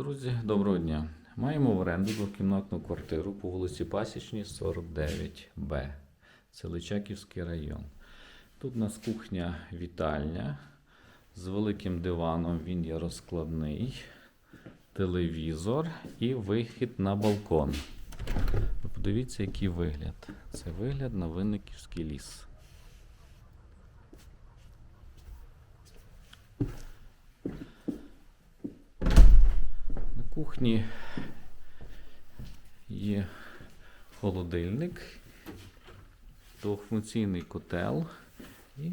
Друзі, доброго дня. Маємо в оренду двокімнатну квартиру по вулиці Пасічній, 49Б. Це Личаківський район. Тут у нас кухня вітальня з великим диваном, він є розкладний, телевізор і вихід на балкон. Ви подивіться, який вигляд. Це вигляд на Винниківський ліс. Кухні є холодильник, двохфункційний котел і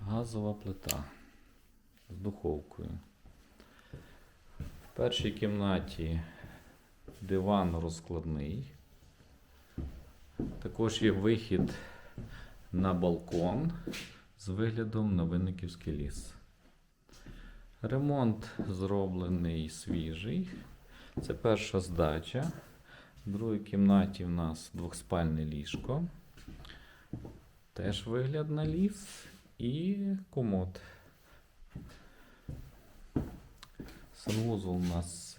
газова плита з духовкою. В першій кімнаті диван розкладний. Також є вихід на балкон з виглядом на Винниківський ліс. Ремонт зроблений свіжий. Це перша здача. В другій кімнаті в нас двохспальне ліжко. Теж вигляд на ліс і комод. Санвузол у нас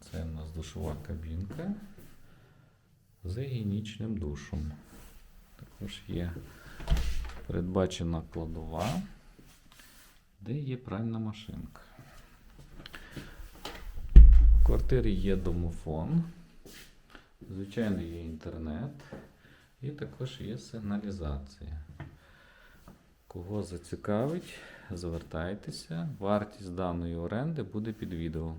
це, у нас душова кабінка з гігієнічним душем. Також є передбачена кладова де є пральна машинка. В квартирі є домофон, звичайно, є інтернет і також є сигналізація. Кого зацікавить, звертайтеся. Вартість даної оренди буде під відео.